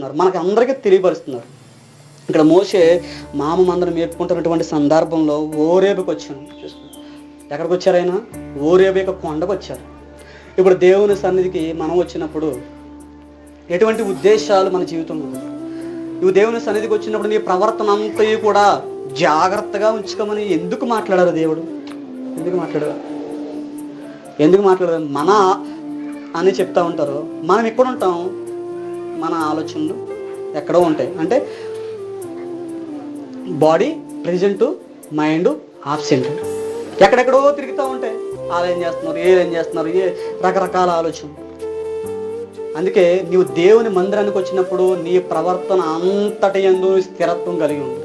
మనకు అందరికీ తెలియపరుస్తున్నారు. ఇక్కడ మోసే మామ మందరం మేపుకుంటున్నటువంటి సందర్భంలో ఓరేపుకి వచ్చాను ఎక్కడికి వచ్చారు ఆయన? ఓరేపు యొక్క కొండకు వచ్చారు. ఇప్పుడు దేవుని సన్నిధికి మనం వచ్చినప్పుడు ఎటువంటి ఉద్దేశాలు మన జీవితంలో ఉన్నాయి? నువ్వు దేవుని సన్నిధికి వచ్చినప్పుడు నీ ప్రవర్తన అంతయు కూడా జాగ్రత్తగా ఉంచుకోమని ఎందుకు మాట్లాడారు దేవుడు? ఎందుకు మాట్లాడారు? ఎందుకు మాట్లాడారు? మన అని చెప్తా ఉంటారు. మనం ఎక్కడ ఉంటాం? మన ఆలోచనలు ఎక్కడో ఉంటాయి. అంటే బాడీ ప్రజెంట్ మైండ్ ఆబ్సెంట్ ఎక్కడెక్కడో తిరుగుతూ ఉంటాయి. వాళ్ళు ఏం చేస్తున్నారు? ఏం చేస్తున్నారు? ఏ రకరకాల ఆలోచన అందుకే నీవు దేవుని మందిరానికి వచ్చినప్పుడు నీ ప్రవర్తన అంతటి ఎందు స్థిరత్వం కలిగి ఉంది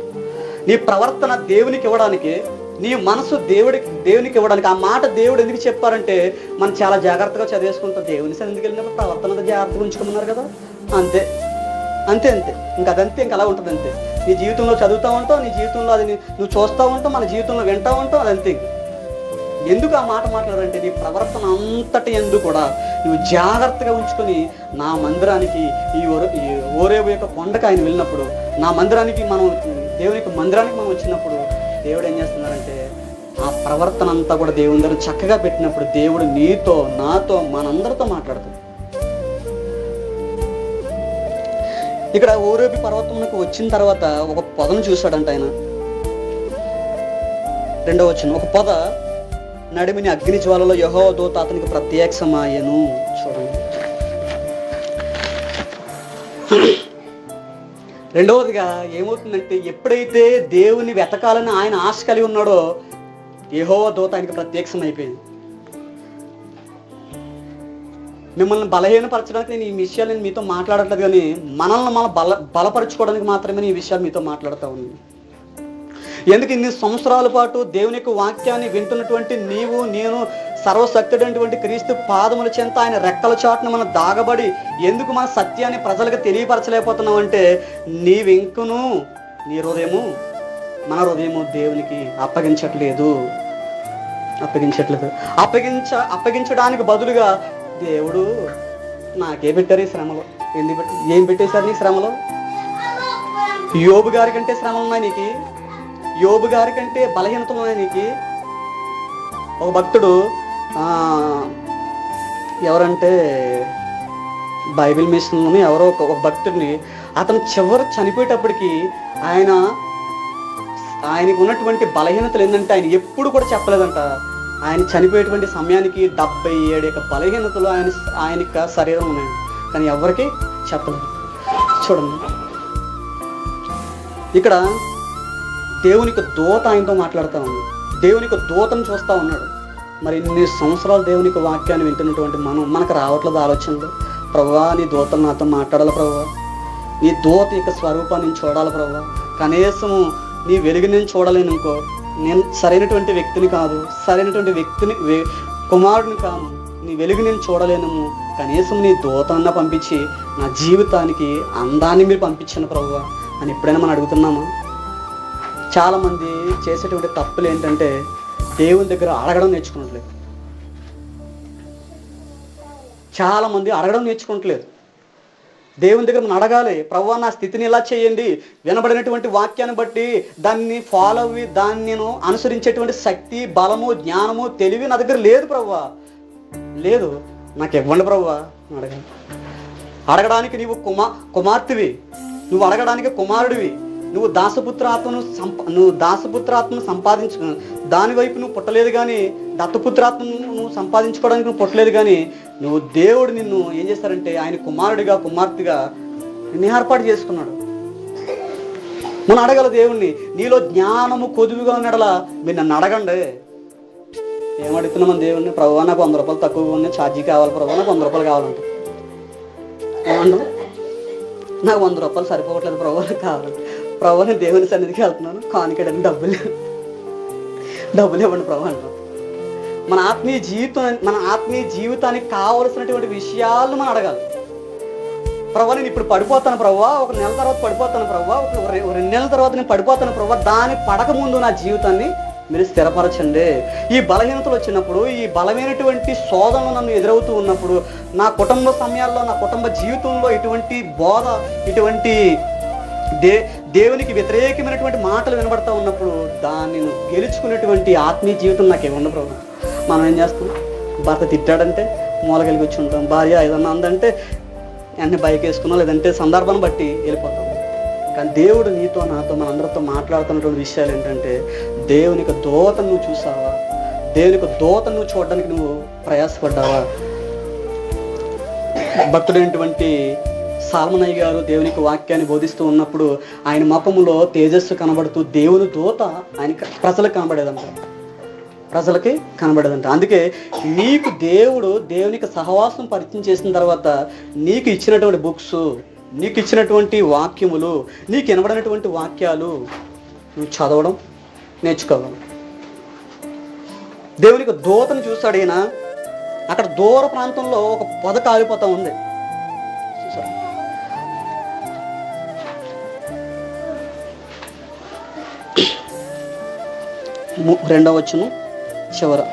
నీ ప్రవర్తన దేవునికి ఇవ్వడానికి నీ మనసు దేవుడికి దేవునికి ఇవ్వడానికి ఆ మాట దేవుడు ఎందుకు చెప్పారంటే మనం చాలా జాగ్రత్తగా చదివేసుకుంటాం. దేవుని సన్నిధికి వెళ్ళినప్పుడు ప్రవర్తన జాగ్రత్తగా ఉంచుకున్నారు కదా. అంతే. అంతే అంతే. ఇంకా అదంతే ఇంకా అలా ఉంటుంది అంతే నీ జీవితంలో చదువుతూ ఉంటావు నీ జీవితంలో అది నువ్వు చూస్తూ ఉంటావు మన జీవితంలో వింటూ ఉంటావు అదంతే. ఎందుకు ఆ మాట మాట్లాడారంటే నీ ప్రవర్తన అంతటి ఎందు కూడా నువ్వు జాగ్రత్తగా ఉంచుకొని నా మందిరానికి ఈ ఈ ఓరేవు యొక్క కొండకు ఆయన వెళ్ళినప్పుడు నా మందిరానికి మనం దేవుని యొక్క మందిరానికి మనం వచ్చినప్పుడు దేవుడు ఏం చేస్తున్నారంటే ఆ ప్రవర్తన అంతా కూడా దేవుని దగ్గర చక్కగా పెట్టినప్పుడు దేవుడు నీతో నాతో మనందరితో మాట్లాడుతుంది ఇక్కడ ఓరేపి పర్వతమునకు వచ్చిన తర్వాత ఒక పొదను చూశాడంట ఆయన. రెండవ వచ్చిన ఒక పొద నడిమిని అగ్ని జ్వాలలో యహో దూత అతనికి ప్రత్యక్షమాయను. చూడండి. రెండవదిగా ఏమవుతుందంటే ఎప్పుడైతే దేవుని వెతకాలని ఆయన ఆశ కలిగి ఉన్నాడో యహో దూత ఆయనకి ప్రత్యక్షం అయిపోయింది మిమ్మల్ని బలహీనపరచడానికి నేను ఈ విషయాలు నేను మీతో మాట్లాడట్లేదు కానీ మనల్ని మన బల బలపరచుకోవడానికి మాత్రమే ఈ విషయాలు మీతో మాట్లాడుతూ ఉన్నాను. ఎందుకు ఇన్ని సంవత్సరాల పాటు దేవుని యొక్క వాక్యాన్ని వింటున్నటువంటి నీవు నేను సర్వశక్తుడైనటువంటి క్రీస్తు పాదముల చెంత ఆయన రెక్కల చాటును మనం దాగబడి ఎందుకు మన సత్యాన్ని ప్రజలకు తెలియపరచలేకపోతున్నాం అంటే నీవింకును నీ హృదయము మన హృదయము దేవునికి అప్పగించట్లేదు. అప్పగించట్లేదు. అప్పగించ అప్పగించడానికి బదులుగా దేవుడు నాకే పెట్టారు ఈ శ్రమలో. ఎందుకు పెట్టి ఏం పెట్టేశారు నీ శ్రమలో? యోబు గారి కంటే శ్రమ ఉన్నాయి నీకు. యోబు గారి కంటే బలహీనతలు ఉన్నాయి నీకు. ఒక భక్తుడు ఆ, ఎవరంటే బైబిల్ మిషన్లోని ఎవరో ఒక ఒక భక్తుడిని అతను చివరి చనిపోయేటప్పటికి ఆయన ఆయనకు ఉన్నటువంటి బలహీనతలు ఏంటంటే ఆయన ఎప్పుడు కూడా చెప్పలేదంట. ఆయన చనిపోయేటువంటి సమయానికి డెబ్బై ఏడు యొక్క బలహీనతలు ఆయన ఆయన యొక్క శరీరం ఉన్నాయి. కానీ ఎవరికి చెప్పలేదు. చూడండి. ఇక్కడ దేవునికి దూత ఆయనతో మాట్లాడుతూ ఉంది. దేవునికి దూతను చూస్తూ ఉన్నాడు. మరి ఇన్ని సంవత్సరాలు దేవునికి వాక్యాన్ని వింటున్నటువంటి మనం మనకు రావట్లేదు ఆలోచనలు. ప్రభా నీ దూతలు నాతో మాట్లాడాలి ప్రభా. నీ దూత యొక్క స్వరూపాన్ని నేను చూడాలి ప్రభా. కనీసము నీ వెలుగు నేను చూడలేను ఇంకో నేను సరైనటువంటి వ్యక్తిని కాదు సరైనటువంటి వ్యక్తిని కుమారుడిని కాను. నీ వెలుగు నేను చూడలేనము. కనీసం నీ దూతన్న పంపించి నా జీవితానికి అందాన్ని మీరు పంపించిన ప్రభు అని ఎప్పుడైనా మనం అడుగుతున్నామా? చాలామంది చేసేటువంటి తప్పులు ఏంటంటే దేవుని దగ్గర అడగడం నేర్చుకోవట్లేదు చాలామంది అడగడం నేర్చుకుంటలేదు దేవుని దగ్గర మనం అడగాలి ప్రభు నా స్థితిని ఇలా చేయండి. వినబడినటువంటి వాక్యాన్ని బట్టి దాన్ని ఫాలో అవి దాన్ని నేను అనుసరించేటువంటి శక్తి బలము జ్ఞానము తెలివి నా దగ్గర లేదు ప్రభు లేదు. నాకు ఇవ్వండి ప్రభు అడగాలి అడగడానికి నీవు కుమా కుమార్తెవి. నువ్వు అడగడానికి కుమారుడివి. నువ్వు దాసపుత్రాత్మను సంప నువ్వు దాసపుత్రాత్మను సంపాదించు దాని వైపు నువ్వు పుట్టలేదు కానీ దత్తపుత్రాత్మను నువ్వు సంపాదించుకోవడానికి నువ్వు పుట్టలేదు కానీ నువ్వు దేవుడు నిన్ను ఏం చేస్తారంటే ఆయన కుమారుడిగా కుమార్తెగా నిన్ను ఏర్పాటు చేసుకున్నాడు. మనం అడగల దేవుణ్ణి నీలో జ్ఞానము కొదువుగా ఉన్నడలా మీరు నన్ను అడగండి. ఏమడుగుతున్నాం మన దేవుణ్ణి? ప్రభు నాకు వంద రూపాయలు తక్కువగా ఉన్నాయి ఛార్జీ కావాలి ప్రభు నాకు వంద రూపాయలు కావాలంట. ఏమన్నా నాకు వంద రూపాయలు సరిపోవట్లేదు ప్రభు నాకు కావాలి. ప్రభు నేను దేవుని సన్నిధికి వెళ్తున్నాను. కానికడని డబ్బులు. డబ్బులు ఇవ్వండి ప్రభు అంటాం మన ఆత్మీయ జీవితం మన ఆత్మీయ జీవితానికి కావలసినటువంటి విషయాలు మనం అడగాలి. ప్రభా నేను ఇప్పుడు పడిపోతాను ప్రభా ఒక నెల తర్వాత పడిపోతాను ప్రభా ఒక ఒక రెండు నెలల తర్వాత నేను పడిపోతాను ప్రభా దాని పడక ముందు నా జీవితాన్ని మీరు స్థిరపరచండి. ఈ బలహీనతలు వచ్చినప్పుడు ఈ బలమైనటువంటి శోధనలు నన్ను ఎదురవుతూ ఉన్నప్పుడు నా కుటుంబ సమయాల్లో నా కుటుంబ జీవితంలో ఇటువంటి బోధ ఇటువంటి దే దేవునికి వ్యతిరేకమైనటువంటి మాటలు వినబడతా ఉన్నప్పుడు దాన్ని గెలుచుకునేటువంటి ఆత్మీయ జీవితం నాకు ఏమన్నా ప్రభు మనం ఏం చేస్తాం? భర్త తిట్టాడంటే మూలకెళ్ళి వచ్చి ఉంటాం. భార్య ఏదన్నా అందంటే వెంటనే బైక్ వేసుకున్నాం లేదంటే సందర్భాన్ని బట్టి వెళ్ళిపోతాం. కానీ దేవుడు నీతో నాతో మన అందరితో మాట్లాడుతున్నటువంటి విషయాలు ఏంటంటే దేవుని దోత నువ్వు చూసావా? దేవుని దోత నువ్వు చూడడానికి నువ్వు ప్రయాసపడ్డావా? భక్తుడైనటువంటి సాల్మనయ్య గారు దేవునికి వాక్యాన్ని బోధిస్తూ ఉన్నప్పుడు ఆయన మపములో తేజస్సు కనబడుతూ దేవుని దూత ఆయన ప్రజలకు కనబడేదంట. ప్రజలకి కనబడేదంట. అందుకే నీకు దేవుడు దేవునికి సహవాసం పరిచయం చేసిన తర్వాత నీకు ఇచ్చినటువంటి బుక్స్ నీకు ఇచ్చినటువంటి వాక్యములు నీకు వినబడినటువంటి వాక్యాలు నువ్వు చదవడం నేర్చుకోవాలి దేవునికి దూతను చూస్తాడైనా అక్కడ దూర ప్రాంతంలో ఒక పొద కాలిపోతా ఉంది. చూసారా? రెండవ వచ్చును చివర.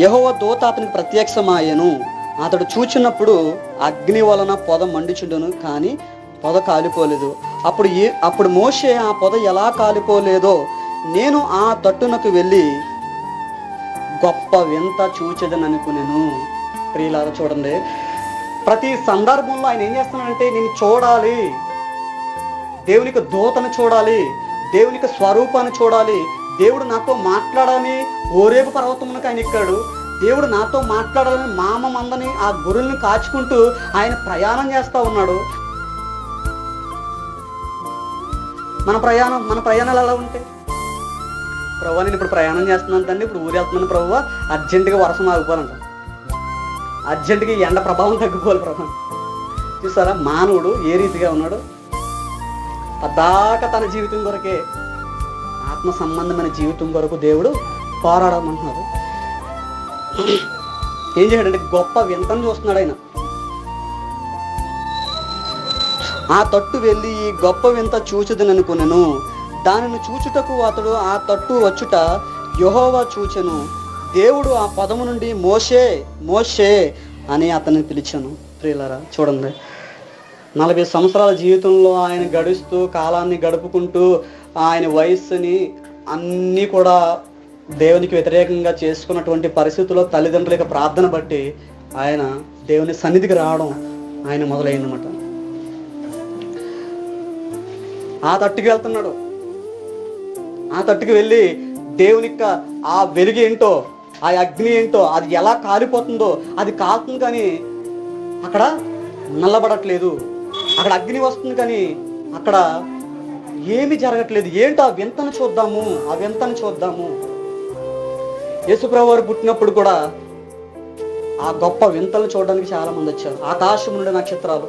యహోవ దూత అతనికి ప్రత్యక్షమాయను. అతడు చూచినప్పుడు అగ్ని వలన పొద మండుచుండును కానీ పొద కాలిపోలేదు. అప్పుడు ఏ అప్పుడు మోషే ఆ పొద ఎలా కాలిపోలేదో నేను ఆ తట్టునకు వెళ్ళి గొప్ప వింత చూచదని అనుకునేను ప్రియులార చూడండి. ప్రతి సందర్భంలో ఆయన ఏం చేస్తున్నాడంటే నేను చూడాలి. దేవునికి దూతను చూడాలి. దేవునికి స్వరూపాన్ని చూడాలి. దేవుడు నాతో మాట్లాడాలని ఓరేపు పర్వతమునకు ఆయన ఎక్కాడు. దేవుడు నాతో మాట్లాడాలని మామ మందని ఆ గురుల్ని కాచుకుంటూ ఆయన ప్రయాణం చేస్తా ఉన్నాడు. మన ప్రయాణం మన ప్రయాణాలు ఎలా ఉంటాయి ప్రభు నేను ఇప్పుడు ప్రయాణం చేస్తున్నాను తండ్రి ఇప్పుడు ఊరు వెళ్తున్నాను ప్రభు. అర్జెంటుగా వర్షం ఆగిపోవాలంట అర్జెంటుగా ఎండ ప్రభావం తగ్గిపోవాలి ప్రభు. చూసారా? మానవుడు ఏ రీతిగా ఉన్నాడు? పద్దాక తన జీవితం కొరకే ఆత్మ సంబంధమైన జీవితం కొరకు దేవుడు పోరాడమంటున్నారు. ఏం చేయడంటే గొప్ప వింతను చూస్తున్నాడు ఆయన. ఆ తట్టు వెళ్ళి ఈ గొప్ప వింత చూచుదననుకునెను. దానిని చూచుటకు అతడు ఆ తట్టు వచ్చుట యహోవా చూచెను. దేవుడు ఆ పదము నుండి మోషే మోషే అని అతన్ని పిలిచాను. ప్రియులరా చూడండి. నలభై సంవత్సరాల జీవితంలో ఆయన గడుస్తూ కాలాన్ని గడుపుకుంటూ ఆయన వయస్సుని అన్నీ కూడా దేవునికి వ్యతిరేకంగా చేసుకున్నటువంటి పరిస్థితుల్లో తల్లిదండ్రుల యొక్క ప్రార్థన బట్టి ఆయన దేవుని సన్నిధికి రావడం ఆయన మొదలైందన్నమాట. ఆ తట్టుకు వెళ్తున్నాడు. ఆ తట్టుకు వెళ్ళి దేవుని యొక్క ఆ వెలుగు ఏంటో ఆ అగ్ని ఏంటో అది ఎలా కాలిపోతుందో అది కాలుతుంది కానీ అక్కడ నల్లబడట్లేదు అక్కడ అగ్ని వస్తుంది కానీ అక్కడ ఏమీ జరగట్లేదు. ఏంటో ఆ వింతను చూద్దాము ఆ వింతను చూద్దాము. యేసుప్రభు వారు పుట్టినప్పుడు కూడా ఆ గొప్ప వింతలను చూడడానికి చాలా మంది వచ్చారు. ఆకాశం నుండి నక్షత్రాలు.